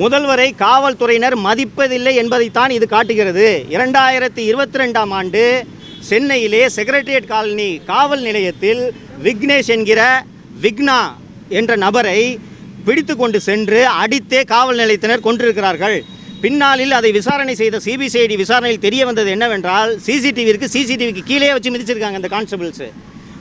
முதல்வரை காவல்துறையினர் மதிப்பதில்லை என்பதைத்தான் இது காட்டுகிறது. இரண்டாயிரத்தி இருபத்தி ரெண்டாம் ஆண்டு சென்னையிலே செக்ரட்டரியேட் காலனி காவல் நிலையத்தில் விக்னேஷ் என்கிற விக்னா என்ற நபரை பிடித்து கொண்டு சென்று அடித்தே காவல் நிலையத்தினர் கொண்டிருக்கிறார்கள் பின்னாளில் அதை விசாரணை செய்த சிபிசிஐடி விசாரணையில் தெரிய வந்தது என்னவென்றால் சிசிடிவிக்கு சிசிடிவிக்கு கீழே வச்சு மிதிச்சிருக்காங்க இந்த கான்ஸ்டபிள்ஸு.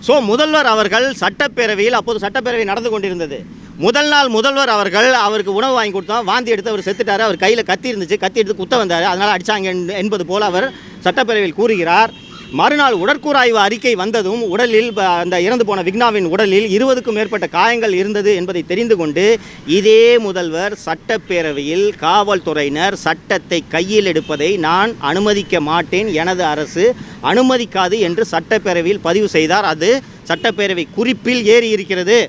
ஸோ முதல்வர் அவர்கள் சட்டப்பேரவையில் அப்போது சட்டப்பேரவை நடந்து கொண்டிருந்தது. முதல் நாள் முதல்வர் அவர்கள் அவருக்கு உணவு வாங்கி கொடுத்தோம் வாந்தி எடுத்து அவர் செத்துட்டார். அவர் கையில் கத்தி இருந்துச்சு. கத்தி எடுத்து குத்த வந்தார். அதனால் அடித்தாங்க என்பது போல் அவர் சட்டப்பேரவையில் கூறுகிறார். மறுநாள் உடற்கூறாய்வு அறிக்கை வந்ததும் உடலில் அந்த இறந்து போன விக்னாவின் உடலில் இருபதுக்கும் மேற்பட்ட காயங்கள் இருந்தது என்பதை தெரிந்து கொண்டு இதே முதல்வர் சட்டப்பேரவையில் காவல்துறையினர் சட்டத்தை கையில் எடுப்பதை நான் அனுமதிக்க மாட்டேன். எனது அரசு அனுமதிக்காது என்று சட்டப்பேரவையில் பதிவு செய்தார். அது சட்டப்பேரவை குறிப்பில் ஏறி இருக்கிறது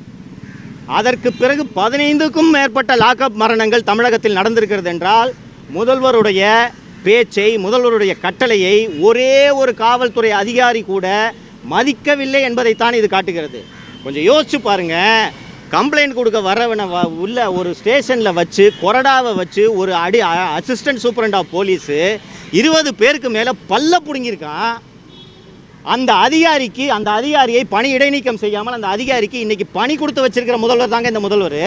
அதற்கு பிறகு பதினைந்துக்கும் மேற்பட்ட லாக்அப் மரணங்கள் தமிழகத்தில் நடந்திருக்கிறது என்றால் முதல்வருடைய பேச்சை முதல்வருடைய கட்டளையை ஒரே ஒரு காவல்துறை அதிகாரி கூட மதிக்கவில்லை என்பதைத்தான் இது காட்டுகிறது. கொஞ்சம் யோசிச்சு பாருங்க. கம்ப்ளைண்ட் கொடுக்க வரவனை வ- உள்ள ஒரு ஸ்டேஷனில் வச்சு கொரடாவை வச்சு ஒரு அடி அசிஸ்டன்ட் சூப்பரண்ட் ஆஃப் போலீஸு இருபது பேருக்கு மேலே பல்ல பிடுங்கியிருக்கான். அந்த அதிகாரிக்கு அந்த அதிகாரியை பணி இடைநீக்கம் செய்யாமல் அந்த அதிகாரிக்கு இன்றைக்கி பணி கொடுத்து வச்சிருக்கிற முதல்வர் தாங்க இந்த முதல்வர்.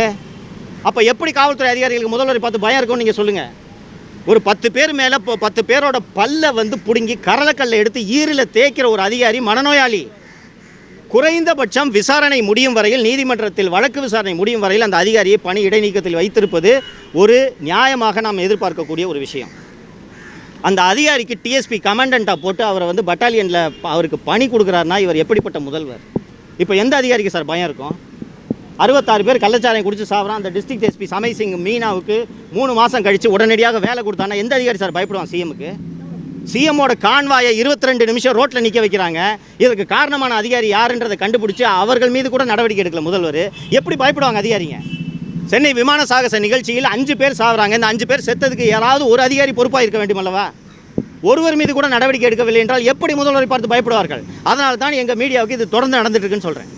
அப்போ எப்படி காவல்துறை அதிகாரிகளுக்கு முதல்வரை பார்த்து பயம் இருக்கும்னு நீங்கள் சொல்லுங்கள் ஒரு பத்து பேர் மேலே இப்போ பத்து பேரோட பல்லை வந்து பிடுங்கி கரலக்கல்ல எடுத்து ஈரில் தேய்க்கிற ஒரு அதிகாரி மனநோயாளி. குறைந்தபட்சம் விசாரணை முடியும் வரையில் நீதிமன்றத்தில் வழக்கு விசாரணை முடியும் வரையில் அந்த அதிகாரியை பணி இடைநீக்கத்தில் வைத்திருப்பது ஒரு நியாயமாக நாம் எதிர்பார்க்கக்கூடிய ஒரு விஷயம். அந்த அதிகாரிக்கு டிஎஸ்பி கமாண்டண்ட்டாக போட்டு அவரை வந்து பட்டாலியனில் அவருக்கு பணி கொடுக்குறாருனா இவர் எப்படிப்பட்ட முதல்வர்? இப்போ எந்த அதிகாரிக்கு சார் பயம் இருக்கும்? அறுபத்தாறு பேர் கள்ளச்சாரம் குடிச்சு சாப்பிட்றான் அந்த டிஸ்ட்ரிக்ட் எஸ்பி சமய் சிங் மீனாவுக்கு மூணு மாதம் கழித்து உடனடியாக வேலை கொடுத்தானா எந்த அதிகாரி சார் பயப்படுவான் சிஎம்க்கு சிஎம்மோட கான்வாயை இருபத்தி ரெண்டு நிமிஷம் ரோட்டில் நிற்க வைக்கிறாங்க. இதற்கு காரணமான அதிகாரி யாருன்றதை கண்டுபிடிச்சி அவர்கள் மீது கூட நடவடிக்கை எடுக்கல முதல்வர். எப்படி பயப்படுவாங்க அதிகாரிங்க? சென்னை விமான சாகச நிகழ்ச்சியில் அஞ்சு பேர் சாகுறாங்க இந்த அஞ்சு பேர் செத்ததுக்கு யாராவது ஒரு அதிகாரி பொறுப்பாக இருக்க வேண்டும் அல்லவா? ஒருவர் மீது கூட நடவடிக்கை எடுக்கவில்லை என்றால் எப்படி முதல்வரை பார்த்து பயப்படுவார்கள்? அதனால தான் எங்கள் மீடியாவுக்கு இது தொடர்ந்து நடந்துட்டு இருக்குன்னு சொல்கிறேன்